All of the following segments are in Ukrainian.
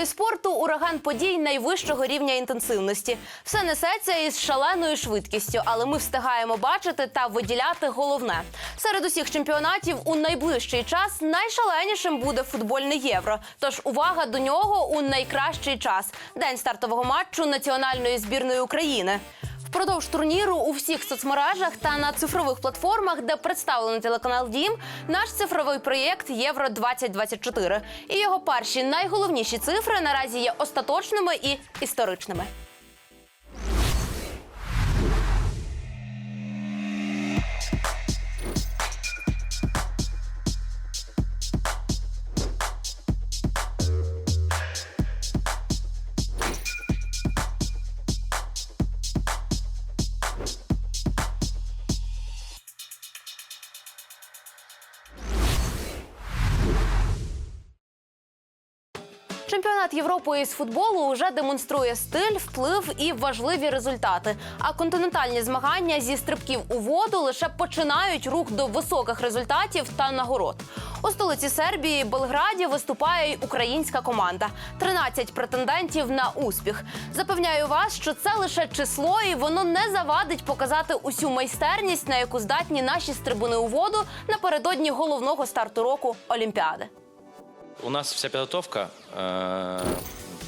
полі спорту ураган подій найвищого рівня інтенсивності. Все несеться із шаленою швидкістю, але ми встигаємо бачити та виділяти головне. Серед усіх чемпіонатів у найближчий час найшаленішим буде футбольне євро. Тож увага до нього у найкращий час день стартового матчу національної збірної України. Впродовж турніру у всіх соцмережах та на цифрових платформах, де представлений телеканал Дім, наш цифровий проєкт Євро 2024 І його перші найголовніші цифри наразі є остаточними і історичними. Чемпіонат Європи із футболу вже демонструє стиль, вплив і важливі результати. А континентальні змагання зі стрибків у воду лише починають рух до високих результатів та нагород. У столиці Сербії Белграді виступає й українська команда. 13 претендентів на успіх. Запевняю вас, що це лише число, і воно не завадить показати усю майстерність, на яку здатні наші стрибуни у воду напередодні головного старту року Олімпіади. У нас вся підготовка е,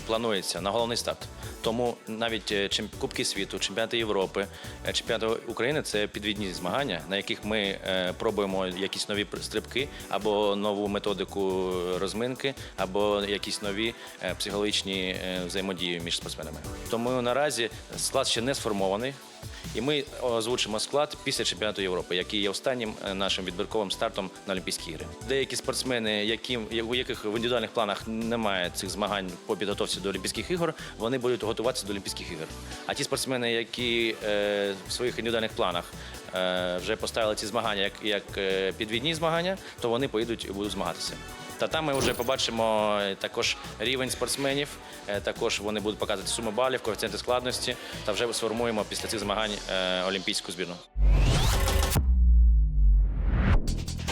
планується на головний старт. Тому навіть е, Кубки світу, чемпіонати Європи, е, чемпіонати України це підвідні змагання, на яких ми е, пробуємо якісь нові пр- стрибки або нову методику розминки, або якісь нові е, психологічні е, взаємодії між спортсменами. Тому наразі склад ще не сформований. І ми озвучимо склад після чемпіонату Європи, який є останнім е, нашим відбірковим стартом на Олімпійські ігри. Деякі спортсмени, які, у яких в індивідуальних планах немає цих змагань по підготовці до Олімпійських ігор, вони будуть готуватися до Олімпійських ігор. А ті спортсмени, які е, в своїх індивідуальних планах е, вже поставили ці змагання як, як е, підвідні змагання, то вони поїдуть і будуть змагатися. Та там ми вже побачимо е, також рівень спортсменів. е, Також вони будуть показувати суму балів, коефіцієнти складності. Та вже сформуємо після цих змагань е, олімпійську збірну.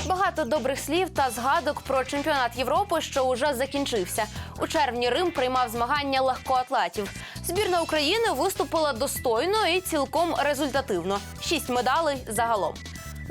Багато добрих слів та згадок про чемпіонат Європи, що уже закінчився. У червні Рим приймав змагання легкоатлетів. Збірна України виступила достойно і цілком результативно. Шість медалей загалом.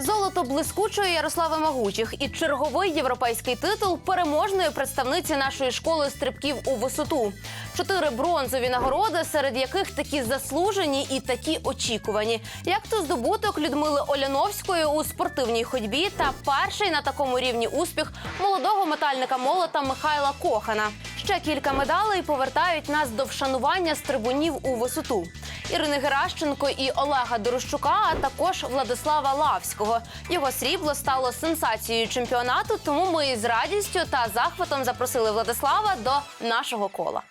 Золото блискучої Ярослави Магучих і черговий європейський титул переможної представниці нашої школи стрибків у висоту. Чотири бронзові нагороди, серед яких такі заслужені і такі очікувані. Як то здобуток Людмили Оляновської у спортивній ходьбі та перший на такому рівні успіх молодого метальника молота Михайла Кохана. Ще кілька медалей повертають нас до вшанування стрибунів у висоту. Ірини Геращенко і Олега Дорощука, а також Владислава Лавського. Його срібло стало сенсацією чемпіонату, тому ми з радістю та захватом запросили Владислава до нашого кола.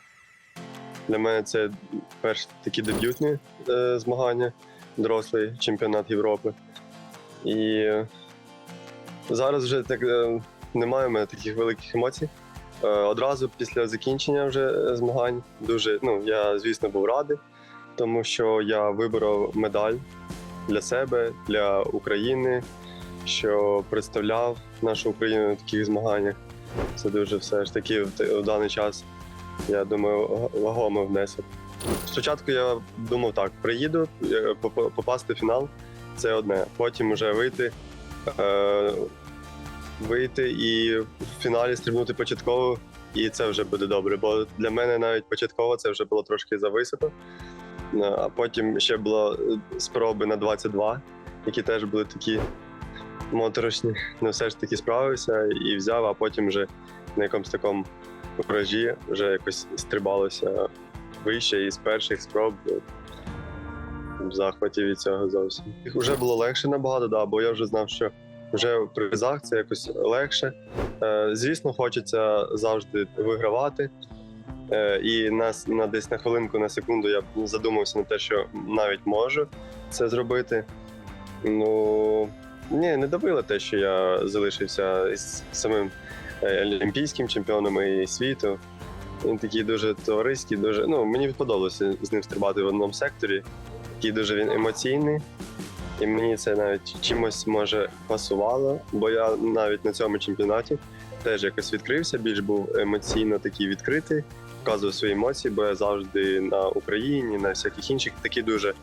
Для мене це перші такі дебютні е, змагання, дорослий чемпіонат Європи. І зараз вже так е, немає в мене таких великих емоцій. Е, одразу після закінчення вже е, змагань дуже, ну, я, звісно, був радий, тому що я виборов медаль для себе, для України, що представляв нашу Україну на таких змаганнях. Це дуже все ж таки в, даний час я думаю, вагомий внесок. Спочатку я думав так: приїду, е, попасти в фінал це одне. Потім вже вийти, е, вийти і в фіналі стрибнути початково, і це вже буде добре. Бо для мене навіть початково це вже було трошки зависоко. Е, А потім ще було е, спроби на 22, які теж були такі моторошні. Ну, все ж таки справився і взяв, а потім вже на якомусь такому куражі вже якось стрибалося вище і з перших спроб в захваті від цього зовсім. Вже було легше набагато, да, бо я вже знав, що вже в призах це якось легше. Е, звісно, хочеться завжди вигравати. Е, і на, на десь на хвилинку, на секунду я задумався на те, що навіть можу це зробити. Ну ні, не давило те, що я залишився із самим е, олімпійським чемпіоном і світу. Він такий дуже товариський, дуже. Ну, мені подобалося з ним стрибати в одному секторі. Такий дуже він емоційний. І мені це навіть чимось може пасувало, бо я навіть на цьому чемпіонаті теж якось відкрився, більш був емоційно такий відкритий в показував свої емоції, бо я завжди на Україні, на всяких інших такий дуже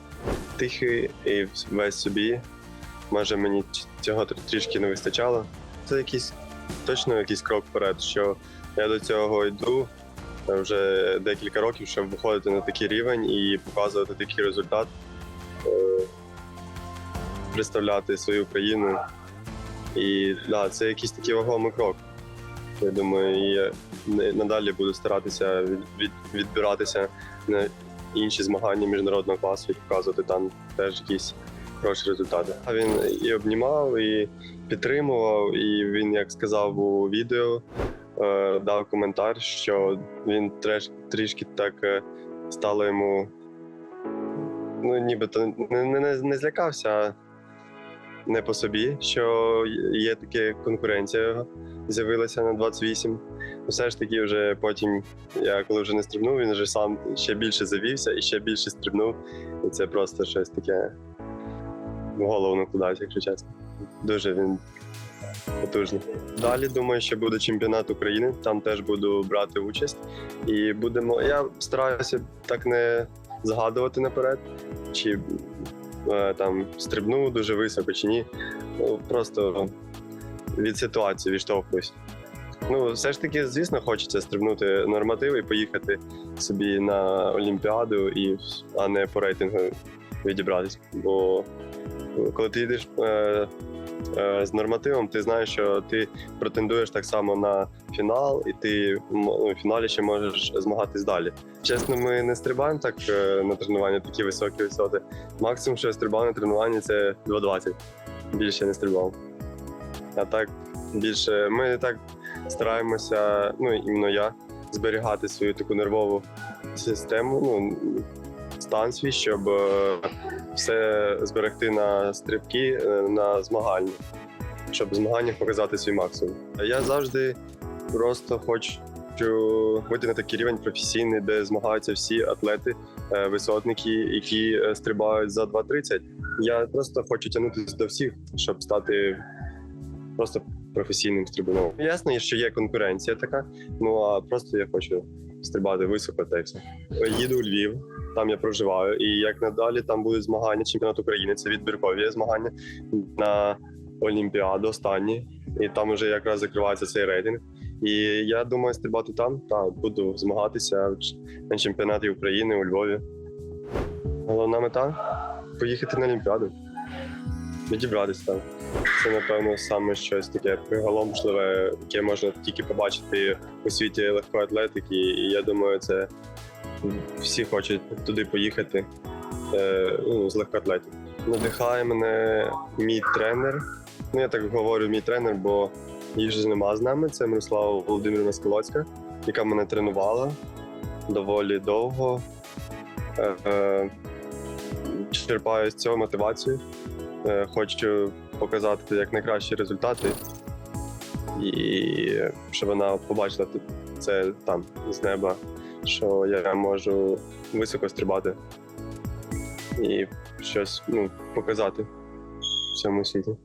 тихий і весь собі. Може, мені цього трішки не вистачало. Це якийсь точно якийсь крок вперед, що я до цього йду е, вже декілька років, щоб виходити на такий рівень і показувати такий результат, е, представляти свою країну. І да, це якийсь такий вагомий крок. Я думаю, я надалі буду старатися від, від, відбиратися на інші змагання міжнародного класу і показувати там теж якісь хороші результати. А він і обнімав, і підтримував, і він, як сказав у відео, е, дав коментар, що він треш, трішки так е, стало йому. Ну, нібито не, не- не злякався, а не по собі, що є така конкуренція з'явилася на 28. Все ж таки, вже потім, я коли вже не стрибнув, він вже сам ще більше завівся і ще більше стрибнув. І це просто щось таке в голову накладається, якщо чесно. Дуже він потужний. Далі думаю, що буде чемпіонат України. Там теж буду брати участь. І будемо. Я стараюся так не згадувати наперед, чи там стрибнув дуже високо чи ні. Ну, просто від ситуації відштовхуюсь. Ну, все ж таки, звісно, хочеться стрибнути нормативи і поїхати собі на Олімпіаду, і, а не по рейтингу відібратись. Бо коли ти йдеш е, е, з нормативом, ти знаєш, що ти претендуєш так само на фінал, і ти в фіналі ще можеш змагатись далі. Чесно, ми не стрибаємо так е, на тренуванні, такі високі висоти. Максимум, що я стрибав на тренуванні, це 2,20. Більше не стрибав. А так більше ми так стараємося, ну іменно я, зберігати свою таку нервову систему, ну стан свій, щоб е, все зберегти на стрибки, е, на змагання, щоб в змаганнях показати свій максимум. Я завжди просто хочу вийти на такий рівень професійний, де змагаються всі атлети, е, висотники, які е, стрибають за 2.30. Я просто хочу тягнутися до всіх, щоб стати просто професійним стрибуном. Ясно, що є конкуренція така, ну а просто я хочу стрибати високо та. Їду у Львів, там я проживаю, і як надалі там будуть змагання чемпіонат України. Це відбіркові змагання на Олімпіаду останні, і там вже якраз закривається цей рейтинг. І я думаю, стрибати там та буду змагатися на чемпіонаті України у Львові. Головна мета поїхати на Олімпіаду, відібратися там. Це, напевно, саме щось таке приголомшливе, яке можна тільки побачити у світі легкої атлетики. І я думаю, це всі хочуть туди поїхати е, ну, з легкоатлетики. Надихає мене мій тренер. Ну, я так говорю, мій тренер, бо її вже нема з нами. Це Мирослава Володимирівна Сколоцька, яка мене тренувала доволі довго. Е, е, черпаю з цього мотивацію. Е, хочу показати як найкращі результати, і щоб вона побачила це там з неба, що я можу високо стрибати і щось ну, показати всьому світу.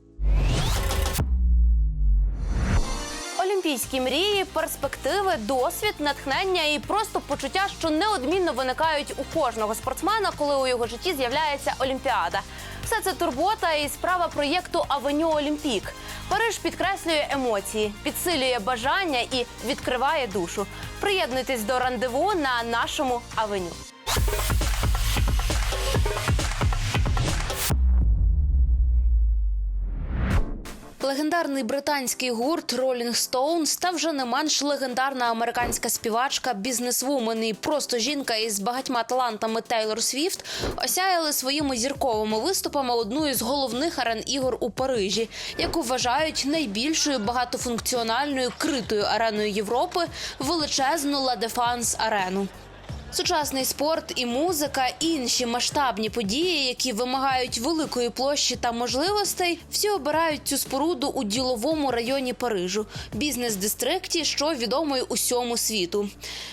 Олімпійські мрії, перспективи, досвід, натхнення і просто почуття, що неодмінно виникають у кожного спортсмена, коли у його житті з'являється Олімпіада. Все це турбота і справа проєкту Авеню Олімпік. Париж підкреслює емоції, підсилює бажання і відкриває душу. Приєднуйтесь до рандеву на нашому авеню. Легендарний британський гурт Rolling Stones та вже не менш легендарна американська співачка, бізнесвумен і просто жінка із багатьма талантами Тейлор Свіфт осяяли своїми зірковими виступами одну із головних арен ігор у Парижі, яку вважають найбільшою багатофункціональною критою ареною Європи величезну La Défense арену. Сучасний спорт і музика, і інші масштабні події, які вимагають великої площі та можливостей, всі обирають цю споруду у діловому районі Парижу, бізнес-дистрикті, що відомий усьому світу.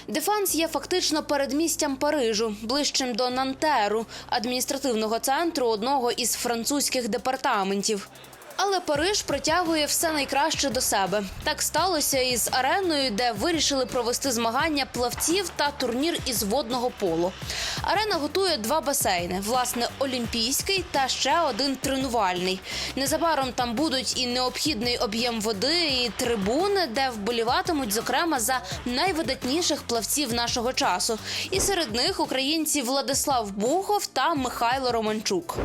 Дефанс є фактично передмістям Парижу, ближчим до Нантеру, адміністративного центру одного із французьких департаментів. Але Париж притягує все найкраще до себе. Так сталося і з ареною, де вирішили провести змагання плавців та турнір із водного полу. Арена готує два басейни: власне, олімпійський та ще один тренувальний. Незабаром там будуть і необхідний об'єм води, і трибуни, де вболіватимуть, зокрема, за найвидатніших плавців нашого часу. І серед них українці Владислав Бухов та Михайло Романчук.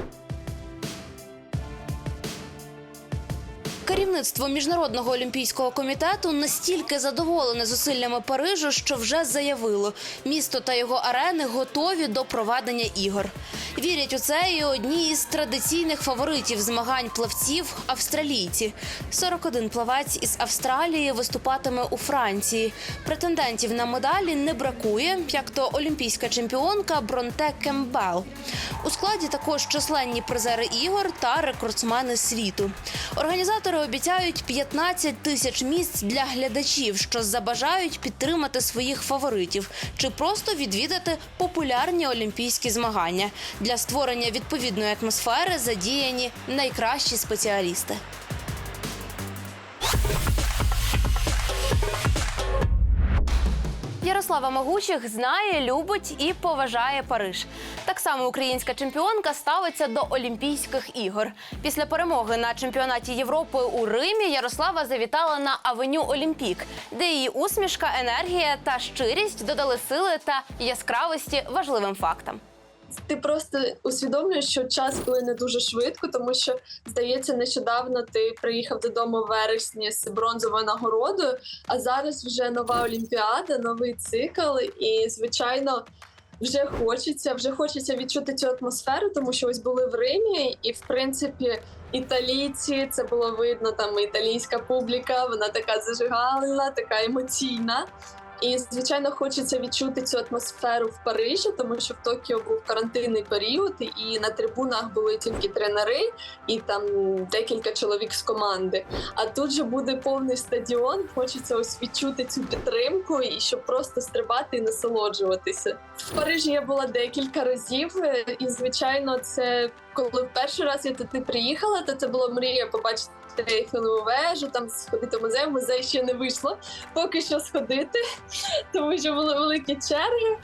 Керівництво міжнародного олімпійського комітету настільки задоволене зусиллями Парижу, що вже заявило, місто та його арени готові до проведення ігор. Вірять у це і одні із традиційних фаворитів змагань плавців австралійці. 41 плавець із Австралії виступатиме у Франції. Претендентів на медалі не бракує, як то олімпійська чемпіонка Бронте Кембел. У складі також численні призери ігор та рекордсмени світу. Організатори обіцяють 15 тисяч місць для глядачів, що забажають підтримати своїх фаворитів чи просто відвідати популярні олімпійські змагання. Для створення відповідної атмосфери задіяні найкращі спеціалісти. Ярослава Могучих знає, любить і поважає Париж. Так само українська чемпіонка ставиться до Олімпійських ігор. Після перемоги на чемпіонаті Європи у Римі Ярослава завітала на авеню Олімпік, де її усмішка, енергія та щирість додали сили та яскравості важливим фактам. Ти просто усвідомлюєш, що час плине дуже швидко, тому що здається, нещодавно ти приїхав додому в вересні з бронзовою нагородою, а зараз вже нова олімпіада, новий цикл, і звичайно. Вже хочеться, вже хочеться відчути цю атмосферу, тому що ось були в Римі, і в принципі італійці це було видно. Там італійська публіка, вона така зажигальна, така емоційна. І звичайно, хочеться відчути цю атмосферу в Парижі, тому що в Токіо був карантинний період, і на трибунах були тільки тренери і там декілька чоловік з команди. А тут же буде повний стадіон. Хочеться ось відчути цю підтримку і щоб просто стрибати і насолоджуватися. В Парижі я була декілька разів, е, і звичайно, це коли в перший раз я туди приїхала, то це була мрія побачити Ейфелеву вежу, там сходити в музей. Музей ще не вийшло поки що сходити, тому що були великі черги.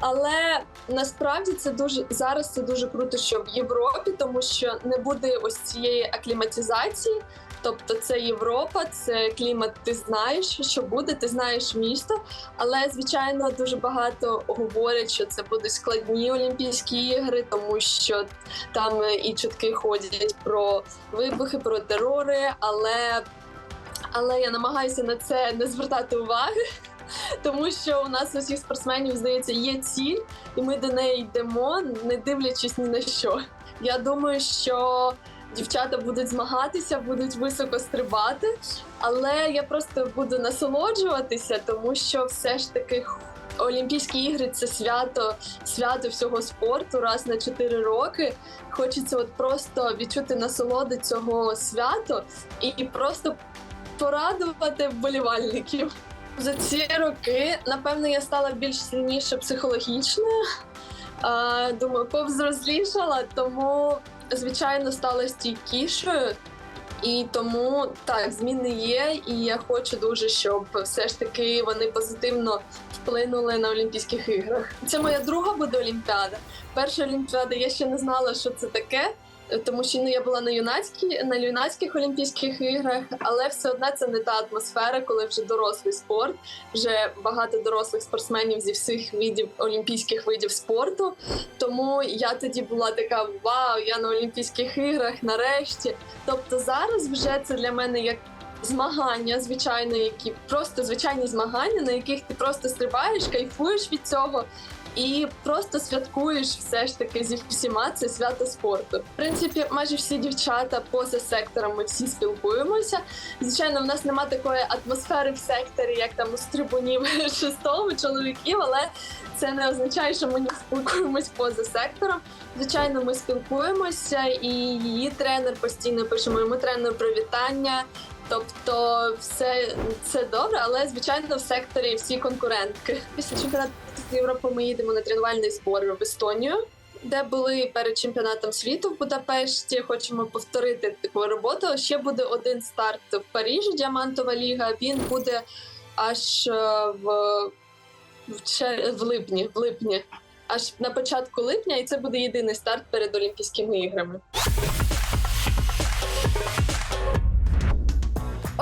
Але насправді це дуже зараз це дуже круто, що в Європі, тому що не буде ось цієї акліматизації. Тобто це Європа, це клімат. Ти знаєш, що буде, ти знаєш місто. Але звичайно дуже багато говорять, що це будуть складні Олімпійські ігри, тому що там і чутки ходять про вибухи, про терори. Але, але я намагаюся на це не звертати уваги. Тому що у нас у всіх спортсменів здається є ціль, і ми до неї йдемо, не дивлячись ні на що. Я думаю, що дівчата будуть змагатися, будуть високо стрибати, але я просто буду насолоджуватися, тому що все ж таки Олімпійські ігри це свято, свято всього спорту раз на 4 роки. Хочеться от просто відчути насолоду цього святу і просто порадувати вболівальників. За ці роки, напевно, я стала більш сильніше психологічною. Думаю, повзрослішала, тому звичайно стала стійкішою. І тому так, зміни є, і я хочу дуже, щоб все ж таки вони позитивно вплинули на Олімпійських іграх. Це моя друга буде Олімпіада. Перша Олімпіада я ще не знала, що це таке, тому що ну, я була на юнацькій, на юнацьких Олімпійських іграх, але все одно це не та атмосфера, коли вже дорослий спорт, вже багато дорослих спортсменів зі всіх видів олімпійських видів спорту. Тому я тоді була така: вау, я на Олімпійських іграх нарешті. Тобто зараз вже це для мене як. Змагання, звичайно, які просто звичайні змагання, на яких ти просто стрибаєш, кайфуєш від цього і просто святкуєш все ж таки зі всіма це свято спорту. В принципі, майже всі дівчата поза секторами всі спілкуємося. Звичайно, в нас немає такої атмосфери в секторі, як там у стрибунів шестого чоловіків, але це не означає, що ми не спілкуємось поза сектором. Звичайно, ми спілкуємося, і її тренер постійно пише моєму тренеру привітання. Тобто, все це добре, але звичайно в секторі всі конкурентки. Після чемпіонату Європи ми їдемо на тренувальний збор в Естонію. де були перед чемпіонатом світу в Будапешті. Хочемо повторити таку роботу. Ще буде один старт в Парижі. Діамантова ліга. Він буде аж е, в, в липні. В липні. Аж на початку липня, і це буде єдиний старт перед Олімпійськими іграми.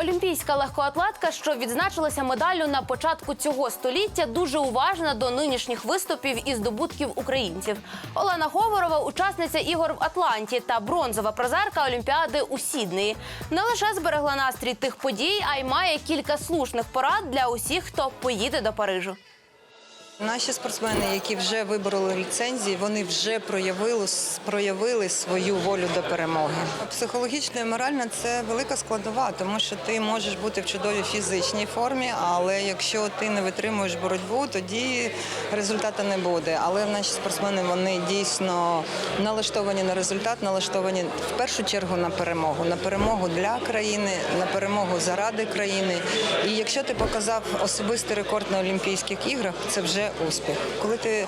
Олімпійська легкоатлетка, що відзначилася медаллю на початку цього століття, дуже уважна до нинішніх виступів і здобутків українців. Олена Говорова, учасниця ігор в Атланті та бронзова призерка Олімпіади у Сіднеї. Не лише зберегла настрій тих подій, а й має кілька слушних порад для усіх, хто поїде до Парижу. Наші спортсмени, які вже вибороли ліцензії, вони вже проявили, проявили свою волю до перемоги. Психологічно і морально це велика складова, тому що ти можеш бути в чудовій фізичній формі, але якщо ти не витримуєш боротьбу, тоді результату не буде. Але наші спортсмени вони дійсно налаштовані на результат, налаштовані в першу чергу на перемогу, на перемогу для країни, на перемогу заради країни. І якщо ти показав особистий рекорд на Олімпійських іграх, це вже успіх. Коли ти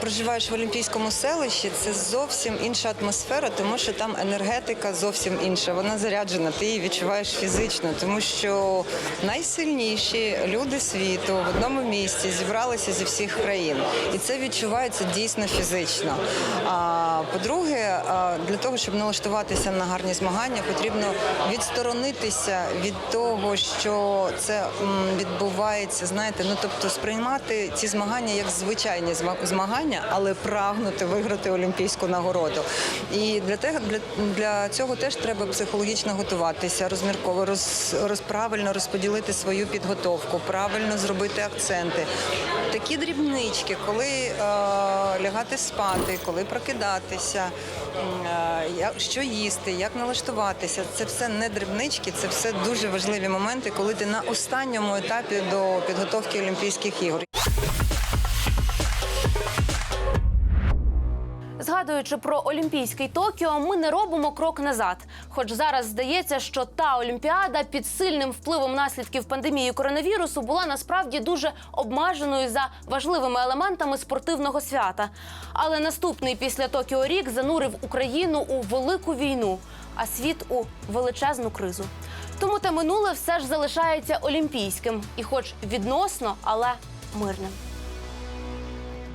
проживаєш в Олімпійському селищі, це зовсім інша атмосфера, тому що там енергетика зовсім інша. Вона заряджена, ти її відчуваєш фізично, тому що найсильніші люди світу в одному місці зібралися зі всіх країн, і це відчувається дійсно фізично. А по-друге, для того, щоб налаштуватися на гарні змагання, потрібно відсторонитися від того, що це відбувається. Знаєте, ну тобто сприймати ці змагання як звичайні зма- змагання, але прагнути виграти олімпійську нагороду. І для те, для, для цього теж треба психологічно готуватися, розмірково роз, роз, правильно розподілити свою підготовку, правильно зробити акценти. Такі дрібнички, коли е, лягати спати, коли прокидатися, е, що їсти, як налаштуватися. Це все не дрібнички, це все дуже важливі моменти, коли ти на останньому етапі до підготовки Олімпійських ігор. Згадуючи про Олімпійський Токіо, ми не робимо крок назад. Хоч зараз здається, що та Олімпіада під сильним впливом наслідків пандемії коронавірусу була насправді дуже обмеженою за важливими елементами спортивного свята. Але наступний після Токіо рік занурив Україну у велику війну, а світ у величезну кризу. Тому те минуле все ж залишається олімпійським, і, хоч відносно, але мирним.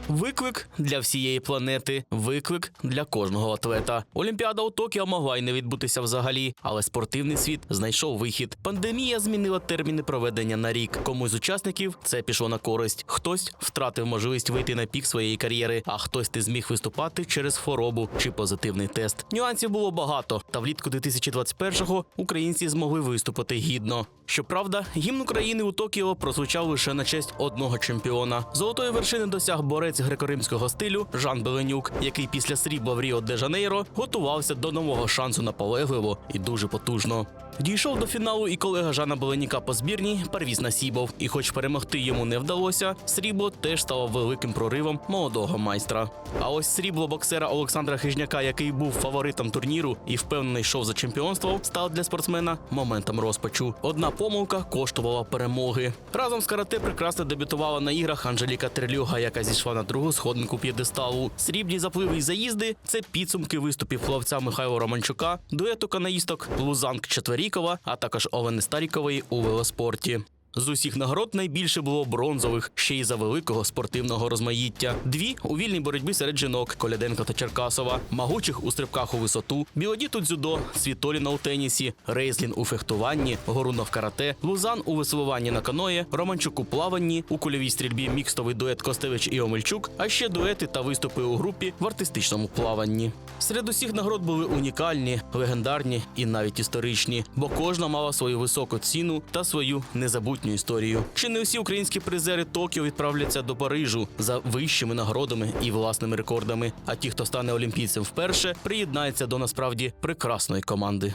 Виклик для всієї планети, виклик для кожного атлета. Олімпіада у Токіо могла й не відбутися взагалі, але спортивний світ знайшов вихід. Пандемія змінила терміни проведення на рік. Комусь з учасників це пішло на користь. Хтось втратив можливість вийти на пік своєї кар'єри, а хтось не зміг виступати через хворобу чи позитивний тест. Нюансів було багато. Та влітку 2021-го українці змогли виступити гідно. Щоправда, гімн України у Токіо прозвучав лише на честь одного чемпіона. Золотої вершини досяг борець греко-римського стилю Жан Беленюк, який після срібла в Ріо де Жанейро готувався до нового шансу наполегливо і дуже потужно. Дійшов до фіналу і колега Жана Беленіка по збірній Парвіз Насібов. І, хоч перемогти йому не вдалося, срібло теж стало великим проривом молодого майстра. А ось срібло боксера Олександра Хижняка, який був фаворитом турніру і впевнений йшов за чемпіонство, став для спортсмена моментом розпачу. Одна помилка коштувала перемоги. Разом з карате прекрасно дебютувала на іграх Анжеліка Терлюга, яка зійшла на другу сходинку п'єдесталу. Срібні запливи і заїзди це підсумки виступів плавця Михайла Романчука, дуету канаїсток Лузанк Четверікова, а також Олени Старікової у велоспорті. З усіх нагород найбільше було бронзових, ще й за великого спортивного розмаїття. Дві у вільній боротьбі серед жінок Коляденко та Черкасова, магучих у стрибках у висоту, Білодіт у дзюдо, Світоліна у тенісі, Рейзлін у фехтуванні, Горунов карате, Лузан у веслуванні на каное, Романчук у плаванні, у кульовій стрільбі мікстовий дует Костевич і Омельчук, а ще дуети та виступи у групі в артистичному плаванні. Серед усіх нагород були унікальні, легендарні і навіть історичні, бо кожна мала свою високу ціну та свою незабутню історію. Чи не усі українські призери Токіо відправляться до Парижу за вищими нагородами і власними рекордами? А ті, хто стане олімпійцем вперше, приєднаються до насправді прекрасної команди.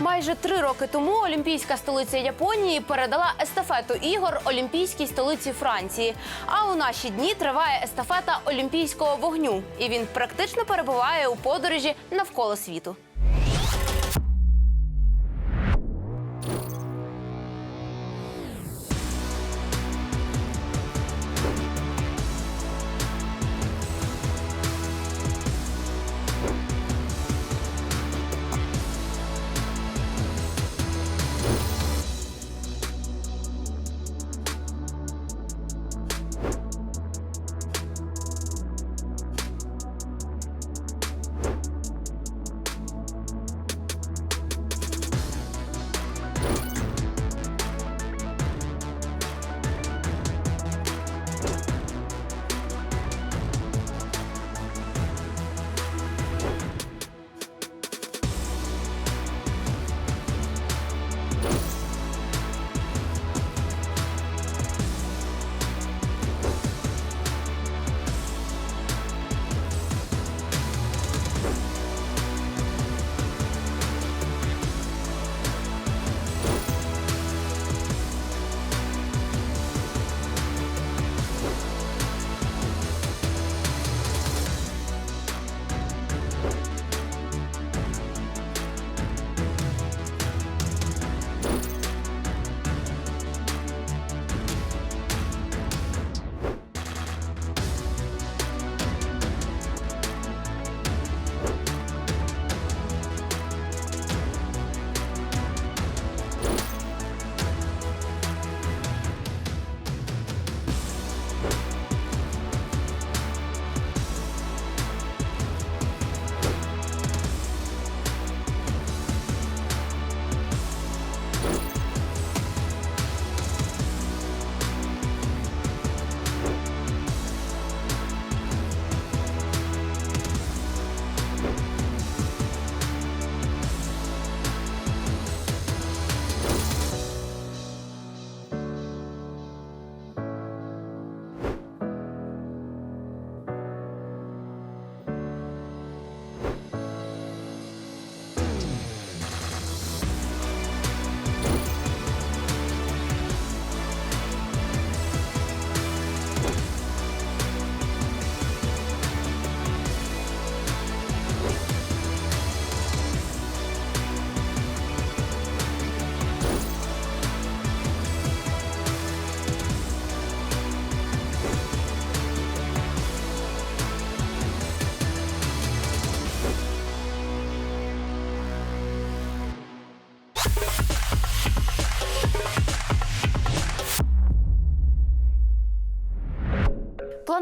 Майже три роки тому олімпійська столиця Японії передала естафету ігор олімпійській столиці Франції. А у наші дні триває естафета олімпійського вогню, і він практично перебуває у подорожі навколо світу.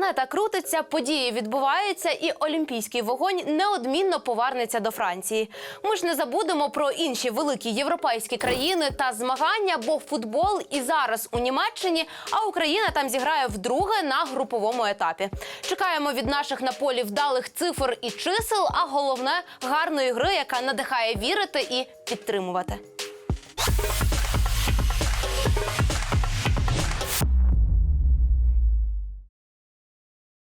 Планета крутиться, події відбуваються, і олімпійський вогонь неодмінно повернеться до Франції. Ми ж не забудемо про інші великі європейські країни та змагання, бо футбол і зараз у Німеччині, а Україна там зіграє вдруге на груповому етапі. Чекаємо від наших на полі вдалих цифр і чисел, а головне гарної гри, яка надихає вірити і підтримувати.